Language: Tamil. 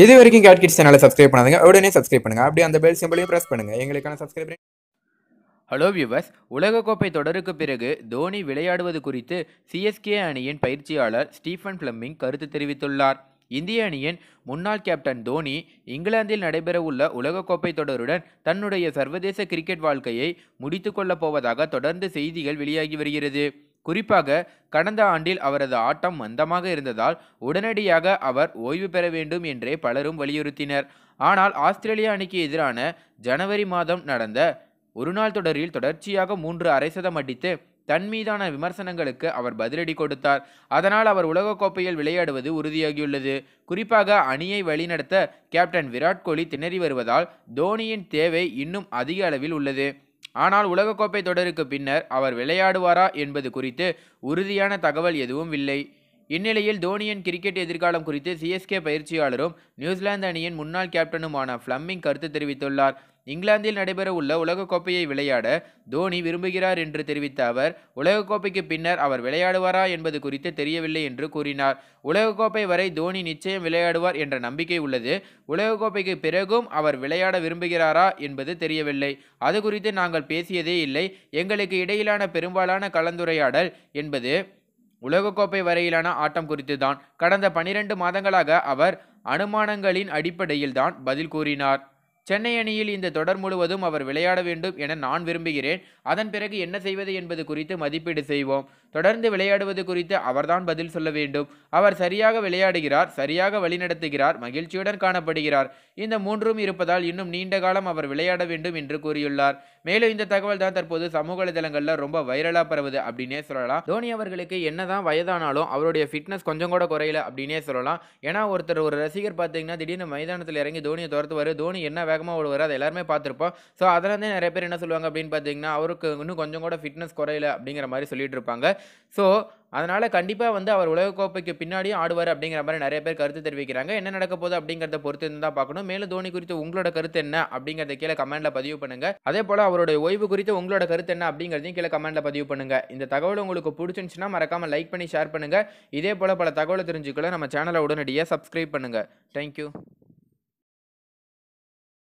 இது வரைக்கும் கேட் கிட்ஸ் சேனலை சப்ஸ்கிரைப் பண்ணாதீங்க. உடனே சப்ஸ்கிரைப் பண்ணுங்க. அப்படியே அந்த பெல் சிம்பிளையும் பிரஸ் பண்ணுங்க. எங்களுக்கான சப்ஸ்கிரைப் ஹலோ வியூவர்ஸ் உலகக்கோப்பை தொடருக்கு பிறகு தோனி விளையாடுவது குறித்து சிஎஸ்கே அணியின் பயிற்சியாளர் ஸ்டீஃபன் பிளம்மிங் கருத்து தெரிவித்துள்ளார். இந்திய அணியின் முன்னாள் கேப்டன் தோனி இங்கிலாந்தில் நடைபெறவுள்ள உலகக்கோப்பை தொடருடன் தன்னுடைய சர்வதேச கிரிக்கெட் வாழ்க்கையை முடித்து கொள்ளப் போவதாக தொடர்ந்து செய்திகள் வெளியாகி வருகிறது. குறிப்பாக கடந்த ஆண்டில் அவரது ஆட்டம் மந்தமாக இருந்ததால் உடனடியாக அவர் ஓய்வு பெற வேண்டும் என்றே பலரும் வலியுறுத்தினர். ஆனால் ஆஸ்திரேலிய அணிக்கு எதிரான ஜனவரி மாதம் நடந்த ஒருநாள் தொடரில் தொடர்ச்சியாக மூன்று அரை சதம் அடித்து தன் மீதான விமர்சனங்களுக்கு அவர் பதிலடி கொடுத்தார். அதனால் அவர் உலகக்கோப்பையில் விளையாடுவது உறுதியாகியுள்ளது. குறிப்பாக அணியை வழிநடத்த கேப்டன் விராட் கோலி திணறி வருவதால் தோனியின் தேவை இன்னும் அதிக அளவில் உள்ளது. ஆனால் உலகக்கோப்பை தொடருக்கு பின்னர் அவர் விளையாடுவாரா என்பது குறித்து உறுதியான தகவல் எதுவும் இல்லை. இந்நிலையில் தோனியின் கிரிக்கெட் எதிர்காலம் குறித்து சிஎஸ்கே பயிற்சியாளரும் நியூசிலாந்து அணியின் முன்னாள் கேப்டனுமான ஃப்ளம்மிங் கருத்து தெரிவித்துள்ளார். இங்கிலாந்தில் நடைபெறவுள்ள உலகக்கோப்பையை விளையாட தோனி விரும்புகிறார் என்று தெரிவித்த அவர் உலகக்கோப்பைக்கு பின்னர் அவர் விளையாடுவாரா என்பது குறித்து தெரியவில்லை என்று கூறினார். உலகக்கோப்பை வரை தோனி நிச்சயம் விளையாடுவார் என்ற நம்பிக்கை உள்ளது. உலகக்கோப்பைக்கு பிறகும் அவர் விளையாட விரும்புகிறாரா என்பது தெரியவில்லை. அது குறித்து நாங்கள் பேசியதே இல்லை. எங்களுக்கு இடையிலான பெரும்பாலான கலந்துரையாடல் என்பது உலகக்கோப்பை வரையிலான ஆட்டம் குறித்து தான் கடந்த பனிரெண்டு மாதங்களாக அவர் அனுமானங்களின் அடிப்படையில் தான் பதில் கூறினார். சென்னை அணியில் இந்த தொடர் முழுவதும் அவர் விளையாட வேண்டும் என நான் விரும்புகிறேன். அதன் பிறகு என்ன செய்வது என்பது குறித்து மதிப்பீடு செய்வோம். தொடர்ந்து விளையாடுவது குறித்து அவர்தான் பதில் சொல்ல வேண்டும். அவர் சரியாக விளையாடுகிறார் சரியாக வழிநடத்துகிறார் மகிழ்ச்சியுடன் காணப்படுகிறார். இந்த மூன்றும் இருப்பதால் இன்னும் நீண்ட காலம் அவர் விளையாட வேண்டும் என்று கூறியுள்ளார். மேலும் இந்த தகவல் தான் தற்போது சமூக வலைதளங்களில் ரொம்ப வைரலாக பரவுது அப்படின்னே சொல்லலாம். தோனி அவர்களுக்கு என்னதான் வயதானாலும் அவருடைய ஃபிட்னஸ் கொஞ்சம் கூட குறையல அப்படின்னே சொல்லலாம். ஏன்னா ஒருத்தர் ஒரு ரசிகர் பார்த்தீங்கன்னா திடீர்னு மைதானத்தில் இறங்கி தோனியை துரத்துவார். தோனி என்ன வேகமாக ஓடுவார். அதை எல்லாருமே பார்த்துருப்போம். ஸோ அதில் நிறைய பேர் என்ன சொல்லுவாங்க அப்படின்னு பார்த்தீங்கன்னா அவருக்கு இன்னும் கொஞ்சம் கூட ஃபிட்னஸ் குறையல அப்படிங்கிற மாதிரி சொல்லிட்டு இருப்பாங்க. ஸோ அதனால் கண்டிப்பாக வந்து அவர் உலகக்கோப்பைக்கு பின்னாடியும் ஆடுவார் அப்படிங்கிற மாதிரி நிறைய பேர் கருத்து தெரிவிக்கிறாங்க. என்ன நடக்க போகுது அப்படிங்கிறத பொறுத்து இருந்து தான் பார்க்கணும். மேலும் தோனி குறித்து உங்களோட கருத்து என்ன அப்படிங்கிறத கீழே கமெண்ட்டில் பதிவு பண்ணுங்கள் அதே போல் அவருடைய ஓய்வு குறித்து உங்களோட கருத்து என்ன அப்படிங்கிறதையும் கீழே கமெண்ட்டில் பதிவு பண்ணுங்க. இந்த தகவல் உங்களுக்கு பிடிச்சிருந்துச்சுன்னா மறக்காமல் லைக் பண்ணி ஷேர் பண்ணுங்கள் இதே போல் பல தகவலை தெரிஞ்சுக்கல நம்ம சேனலை உடனடியாக சப்ஸ்கிரைப் பண்ணுங்கள் தேங்க்யூ